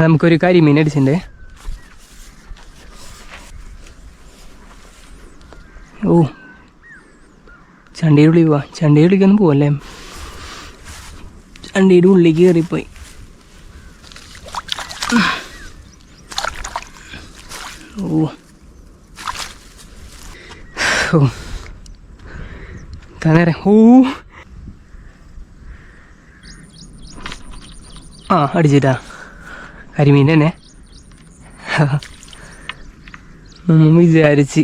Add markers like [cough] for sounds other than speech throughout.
നമുക്കൊരു കരിമീൻ അടിച്ചിട്ടുണ്ട്. ഓ ചണ്ടിയുടെ ഉള്ളിൽ പോവാ ചണ്ടിയുടെ ഉള്ളിലേക്കൊന്നും പോവല്ലേ? ചണ്ടിയുടെ ഉള്ളിലേക്ക് കയറിപ്പോയി ഓ. ഓ. തന്നേരെ ഓ. ആ അടിച്ചിട്ടാ. കരിമീൻ തന്നെ നമ്മൾ വിചാരിച്ച്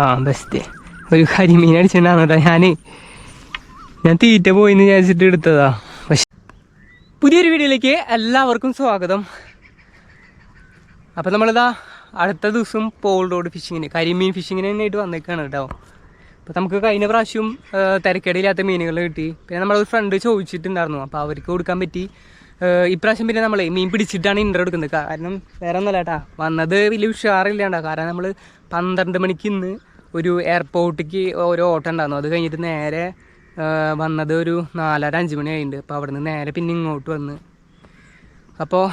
ആ ബെസ്റ്റ്. ഒരു കരിമീൻ അടിച്ചിട്ടുണ്ടാകുന്നു കേട്ടോ ഞാൻ ഞാൻ തീറ്റ പോയിന്ന് വിചാരിച്ചിട്ട് എടുത്തതാ. പക്ഷെ പുതിയൊരു വീഡിയോയിലേക്ക് എല്ലാവർക്കും സ്വാഗതം. അപ്പോൾ നമ്മളിതാ അടുത്ത ദിവസം പോൾ റോഡ് ഫിഷിങ്ങിന് കരിമീൻ ഫിഷിങ്ങിന് തന്നെയായിട്ട് വന്നേക്കാണ് കേട്ടോ. അപ്പോൾ നമുക്ക് കഴിഞ്ഞ പ്രാവശ്യം തിരക്കേടില്ലാത്ത മീനുകൾ കിട്ടി. പിന്നെ നമ്മളൊരു ഫ്രണ്ട് ചോദിച്ചിട്ടുണ്ടായിരുന്നു. അപ്പോൾ അവർക്ക് കൊടുക്കാൻ പറ്റി. ഇപ്രാവശ്യം പിന്നെ നമ്മൾ മീൻ പിടിച്ചിട്ടാണ് ഇന്റർ എടുക്കുന്നത്. കാരണം വേറെ ഒന്നല്ല കേട്ടാ വന്നത് വലിയ ഉഷാറില്ലാണ്ടാ. കാരണം നമ്മൾ പന്ത്രണ്ട് മണിക്ക് ഇന്ന് ഒരു എയർപോർട്ടിലേക്ക് ഓരോ ഓട്ടം ഉണ്ടായിരുന്നു. അത് കഴിഞ്ഞിട്ട് നേരെ വന്നത് ഒരു നാലര അഞ്ച് മണി കഴിഞ്ഞിട്ട് അപ്പോൾ അവിടെ നിന്ന് നേരെ പിന്നെ ഇങ്ങോട്ട് വന്ന്. അപ്പോൾ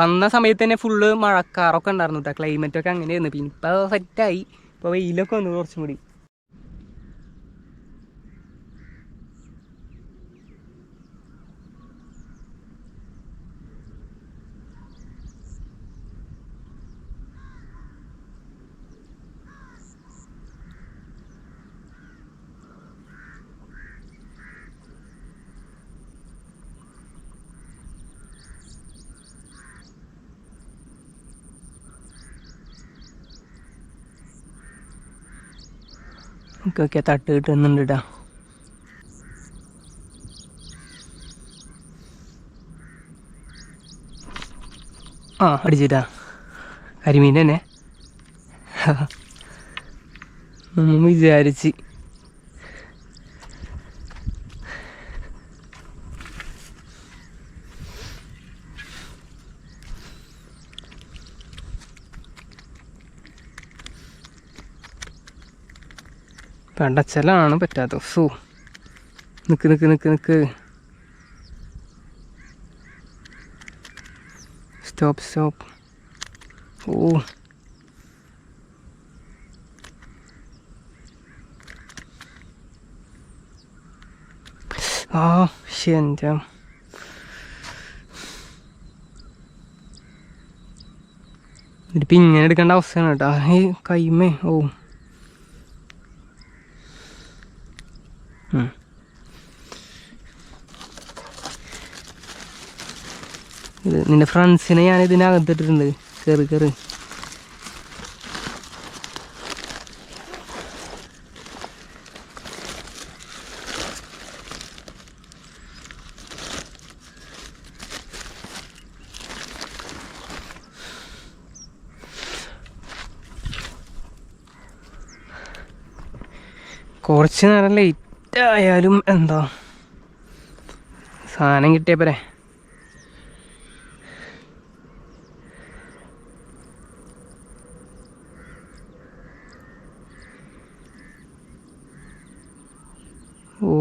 വന്ന സമയത്ത് തന്നെ ഫുള്ള് മഴക്കാറൊക്കെ ഉണ്ടായിരുന്നു കേട്ടോ ക്ലൈമറ്റൊക്കെ അങ്ങനെയായിരുന്നു. പിന്നെ ഇപ്പോൾ സെറ്റായി ഇപ്പോൾ വെയിലൊക്കെ വന്നു കുറച്ചും കൂടി. ഒക്കെ തട്ട് കിട്ടുന്നുണ്ട് കേട്ടോ ആ അടിച്ചിട്ടാ. കരിമീൻ തന്നെ. [laughs] നമ്മൾ വിചാരിച്ച്. പടച്ചലാണ് പറ്റാത്ത സൂ നിക്ക് നിക്ക് നിക്ക് നിക്ക്. Stop stop. ഓ. ആ ശരി ഇതിപ്പോൾ ഇങ്ങനെ എടുക്കേണ്ട അവസ്ഥയാണ് കേട്ടോ. ഈ കൈമേ ഓ. നിന്റെ ഫ്രണ്ട്സിനെ ഞാൻ ഇതിനകത്തിട്ടിട്ടുണ്ട് കയറി കയറി കുറച്ച് നേരം ലേറ്റ് ആയാലും എന്താ? സാധനം കിട്ടിയ പോരെ ഓ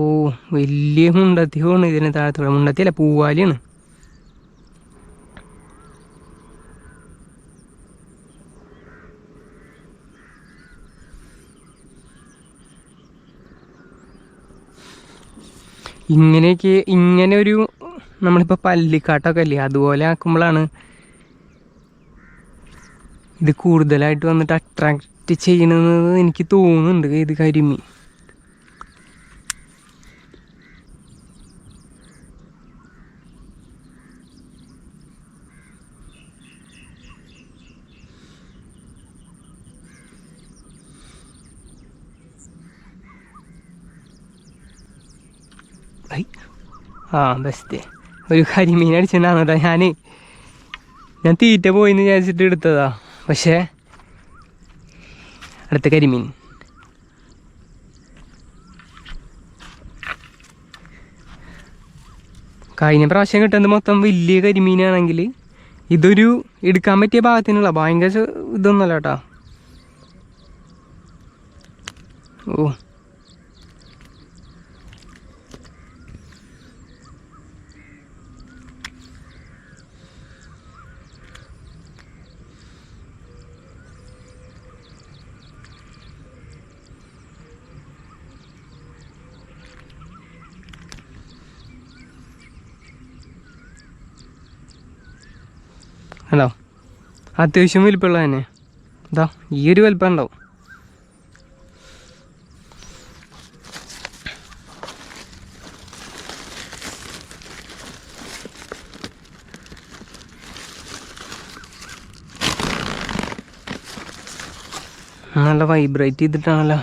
വലിയ മുണ്ടത്തിയാണ് ഇതിന് താഴത്തുള്ള. മുണ്ടത്തിയല്ല പൂവാലിയാണ്. ഇങ്ങനെയൊക്കെ ഇങ്ങനെ ഒരു നമ്മളിപ്പോൾ പല്ലിക്കാട്ടൊക്കെ അല്ലേ അതുപോലെ ആക്കുമ്പോഴാണ് ഇത് കൂടുതലായിട്ട് വന്നിട്ട് അട്രാക്റ്റ് ചെയ്യണമെന്ന് എനിക്ക് തോന്നുന്നുണ്ട് ഇത് കരിമീൻ. ആ ബെസ്റ്റ് ഒരു കരിമീൻ അടിച്ചിട്ടുണ്ടാകും കേട്ടോ ഞാൻ ഞാൻ തീറ്റ പോയിന്ന് വിചാരിച്ചിട്ട് എടുത്തതാ പക്ഷേ അടുത്ത കരിമീൻ കഴിഞ്ഞ പ്രാവശ്യം കിട്ടുന്നത് മൊത്തം വലിയ കരിമീനാണെങ്കിൽ ഇതൊരു എടുക്കാൻ പറ്റിയ ഭാഗത്തിനുള്ള ഭയങ്കര ഇതൊന്നുമല്ല കേട്ടോ. ഓ. അത്യാവശ്യം വലിപ്പമുള്ള തന്നെ. ഇതാ ഈ ഒരു വലിപ്പം ഉണ്ടാവും. നല്ല വൈബ്രേറ്റ് ചെയ്തിട്ടാണല്ലോ.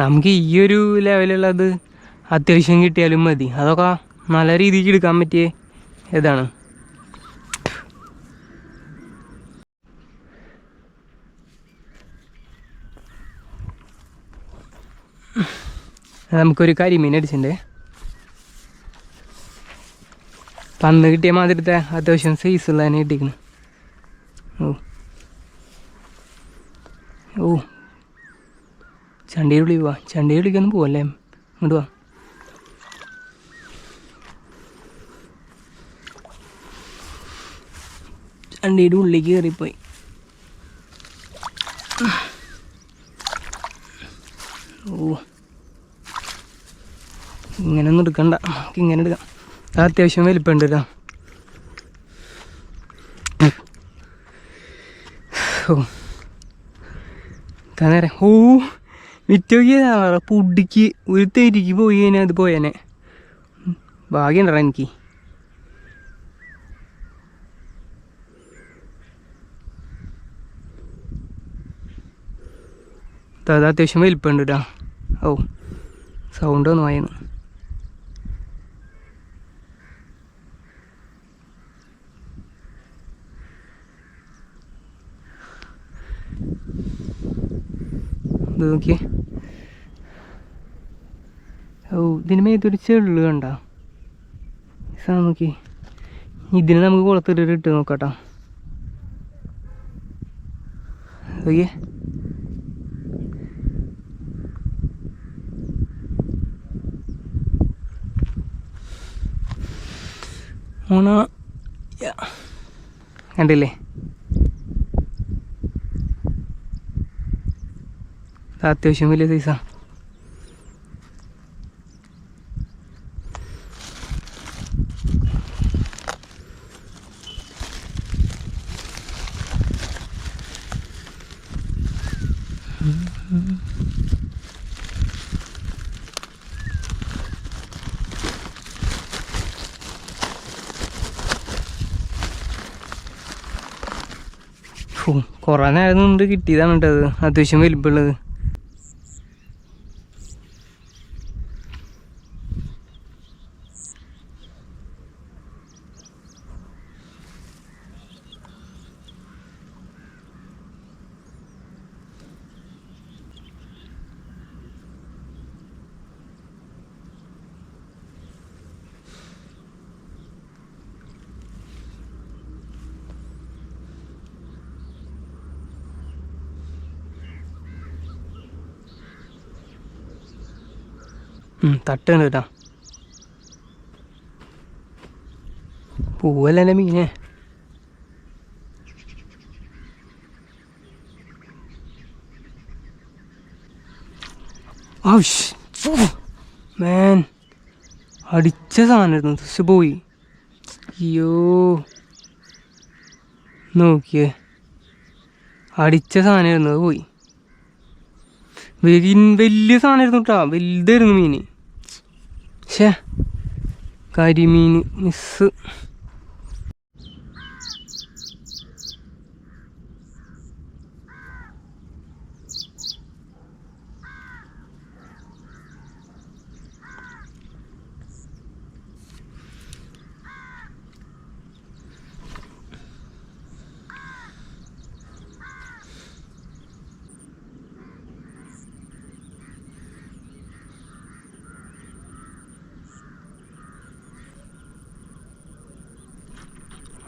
നമുക്ക് ഈ ഒരു ലെവലുള്ളത് അത്യാവശ്യം കിട്ടിയാലും മതി. അതൊക്കെ നല്ല രീതിക്ക് എടുക്കാൻ പറ്റിയ ഇതാണ്. നമുക്കൊരു കരിമീൻ അടിച്ചിട്ടുണ്ട്. പന്ന് കിട്ടിയ മാതിരത്തെ അത്യാവശ്യം സൈസുള്ള തന്നെ കിട്ടിക്കുന്നു ഓ. ഓ. ചണ്ടിയുടെ വിളി പോവാ ചണ്ടയിൽ വിളിക്കൊന്നും പോവല്ലേ? ഇങ്ങോട്ട് വാ. ചണ്ടിയുടെ ഉള്ളിലേക്ക് കയറിപ്പോയി. ഓ. ഇങ്ങനെയൊന്നും എടുക്കണ്ട. നമുക്ക് ഇങ്ങനെ എടുക്കാം. അത് അത്യാവശ്യം വലിപ്പമുണ്ട് കേട്ടോ ഓ. തന്നെ ഓ. വിറ്റ് നോക്കിയതാ പുഡിക്ക് ഒരു തെരിക്ക് പോയി കഴിഞ്ഞാൽ അത് പോയേനെ. ഭാഗ്യണ്ടടാ എനിക്ക്. അത് അത്യാവശ്യം വലിപ്പമുണ്ട് കേട്ടോ ഓ സൗണ്ട് ഒന്നും ആയിരുന്നു ഇത് നോക്കിയേ. ഓ ഇതിന് മേത്തൊരു ചെള്ളു കണ്ട. നോക്കി. ഇതിന് നമുക്ക് കുളത്തിട്ട് ഇട്ട് നോക്കട്ടോ. ഓക്കെ ഓണ. കണ്ടില്ലേ? അത്യാവശ്യം വലിയ സൈസാ. കുറേ നേരം നിന്ന് കിട്ടിയതാണ് കേട്ടോ അത്. അത്യാവശ്യം വലിപ്പമുള്ളത്. തട്ടുണ്ട് കേട്ടോ. പൂവല്ലേ മീനെ? മാൻ. അടിച്ച സാധനമായിരുന്നു പക്ഷെ പോയി. അയ്യോ. നോക്കിയേ. അടിച്ച സാധനമായിരുന്നു അത് പോയി. വലിയ സാധനമായിരുന്നു കേട്ടോ വലുതായിരുന്നു മീന് ഷേ കരിമീൻ മിസ്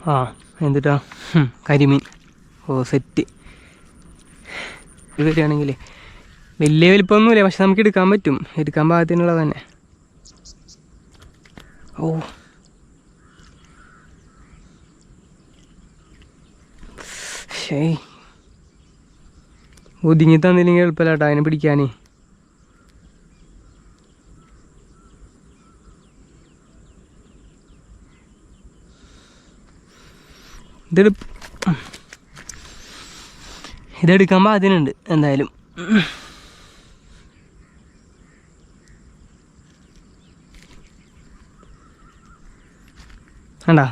ആ എന്നിട്ടാ ഹും, കരിമീൻ. ഓ സെറ്റ് ഇത് വരികയാണെങ്കിൽ വലിയ വലിപ്പമൊന്നുമില്ല പക്ഷെ നമുക്ക് എടുക്കാൻ പറ്റും. എടുക്കാൻ പാകത്തിനുള്ളത് തന്നെ. ഓ. ഒതുങ്ങി തന്നില്ലെങ്കിൽ എളുപ്പമല്ല കേട്ടോ അതിനെ പിടിക്കാനേ. ഇതെടു ഇതെടുക്കാൻ പാകത്തിനുണ്ട് എന്തായാലും. കണ്ടാ?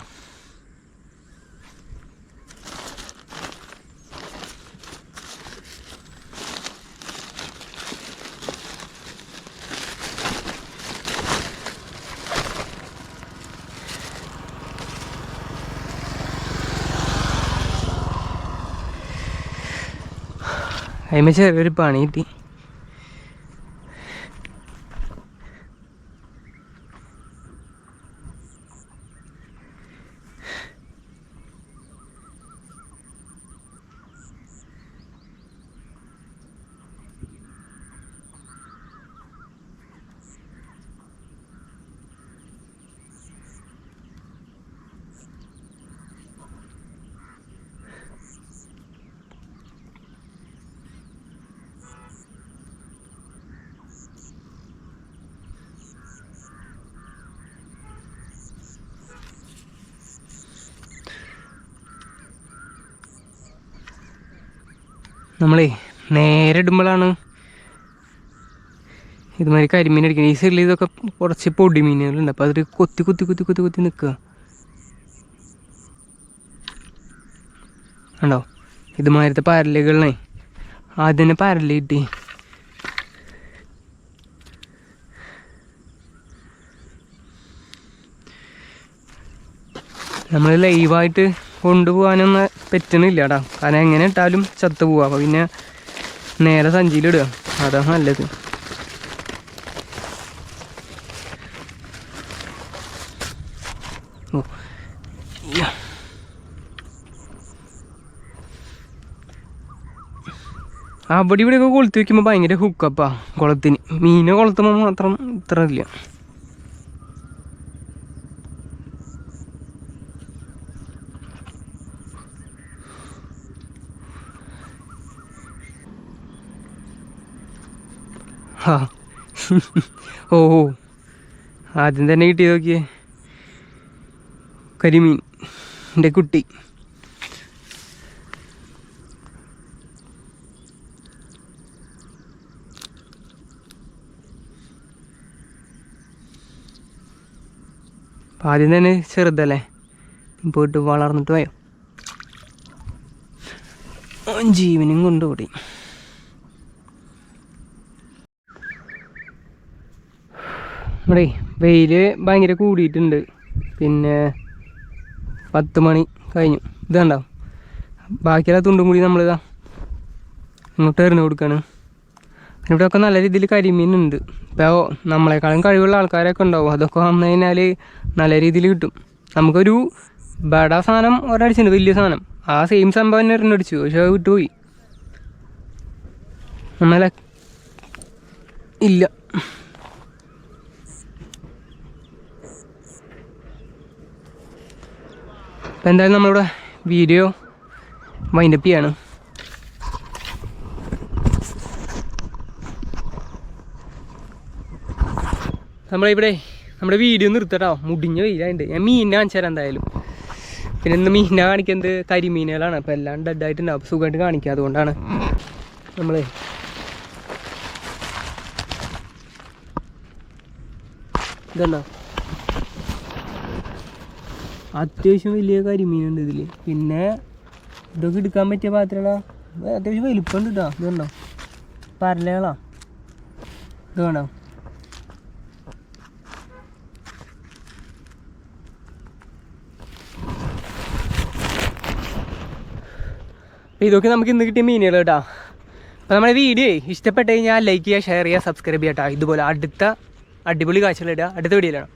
അതിമ ഒരു പണി കിട്ടി. നമ്മളേ നേരെ ഇടുമ്പോഴാണ് ഇതുമാതിരി കരിമീൻ അടിക്കുന്നത്. ഈ സൈഡിൽ ഇതൊക്കെ കുറച്ച് പൊടി മീനുകളുണ്ട്. അപ്പോൾ അതിൽ കൊത്തി കൊത്തി കൊത്തി കൊത്തി കൊത്തി നിൽക്കുക. ഉണ്ടോ ഇതുമാതിരത്തെ പരലുകളെ ആദ്യം തന്നെ പരൽ കിട്ടി. നമ്മൾ ലൈവായിട്ട് കൊണ്ടുപോകാനൊന്നും കേട്ടോ കാരണം എങ്ങനെ ഇട്ടാലും ചത്തു പോവാ. അപ്പോൾ പിന്നെ നേരെ സഞ്ചിയിലിടുക അതാണ് നല്ലത്. ഓ. അവിടെ ഇവിടെയൊക്കെ കൊളുത്തി വെക്കുമ്പോൾ ഭയങ്കര ഹുക്കപ്പാ കുളത്തിന്. മീനെ കൊളുത്തുമ്പോൾ മാത്രം ഇത്ര ഇല്ല. ആ ഓ ആദ്യം തന്നെ കിട്ടി നോക്കിയേ. കരിമീൻ എന്റെ കുട്ടി ആദ്യം തന്നെ ചെറുതല്ലേ? പോയിട്ട് വളർന്നിട്ട് പോയോ ജീവനും കൊണ്ടുകൂടി. നമ്മുടെ വെയിൽ ഭയങ്കര കൂടിയിട്ടുണ്ട്. പിന്നെ പത്ത് മണി കഴിഞ്ഞു. ഇത് കണ്ടോ? ബാക്കിയുള്ള തുണ്ടും കൂടി നമ്മളിതാ ഇങ്ങോട്ട് എറിഞ്ഞു കൊടുക്കാണ്. ഇവിടെയൊക്കെ നല്ല രീതിയിൽ കരിമീൻ ഉണ്ട് ഇപ്പോൾ നമ്മളെക്കാളും കഴിവുള്ള ആൾക്കാരൊക്കെ ഉണ്ടാവും. അതൊക്കെ വന്നു കഴിഞ്ഞാൽ നല്ല രീതിയിൽ കിട്ടും. നമുക്കൊരു ബട സാധനം ഒരടിച്ചിട്ടുണ്ട് വലിയ സാധനം. ആ സെയിം സംഭവം തന്നെ ഒരെണ്ണടിച്ചു പക്ഷെ അത് വിട്ടുപോയി. നമ്മളെ ഇല്ല. അപ്പം എന്തായാലും നമ്മളിവിടെ വീഡിയോ വൈൻഡപ്പ് ചെയ്യാണ്. നമ്മളിവിടെ നമ്മുടെ വീഡിയോ നിർത്തട്ടോ. മുടിഞ്ഞ വെയിലായിട്ട് ഞാൻ മീനിനെ കാണിച്ചു തരാം എന്തായാലും. പിന്നെ ഇന്ന് മീനിനെ കാണിക്കുന്നത് കരിമീനുകളാണ്. അപ്പോൾ എല്ലാം ഡെഡായിട്ടുണ്ട് അപ്പോൾ സുഖമായിട്ട് കാണിക്കുക അതുകൊണ്ടാണ് നമ്മൾ ഇതുണ്ടോ അത്യാവശ്യം വലിയ കരിമീനുണ്ട് ഇതിൽ പിന്നെ ഇതൊക്കെ എടുക്കാൻ പറ്റിയ പാത്രങ്ങളാ? അത്യാവശ്യം വലിപ്പമുണ്ട് കേട്ടോ ഇത് കണ്ടോ? പരലകളാ. ഇത് അപ്പോൾ ഇതൊക്കെ നമുക്ക് ഇന്ന് കിട്ടിയ മീനുകൾ കേട്ടോ അപ്പോൾ നമ്മുടെ വീഡിയോ ഇഷ്ടപ്പെട്ട് കഴിഞ്ഞാൽ ലൈക്ക് ചെയ്യുക ഷെയർ ചെയ്യുക സബ്സ്ക്രൈബ് ചെയ്യുക കേട്ടോ ഇതുപോലെ അടുത്ത അടിപൊളി കാഴ്ചകളിടുക അടുത്ത വീഡിയോയിലാണ്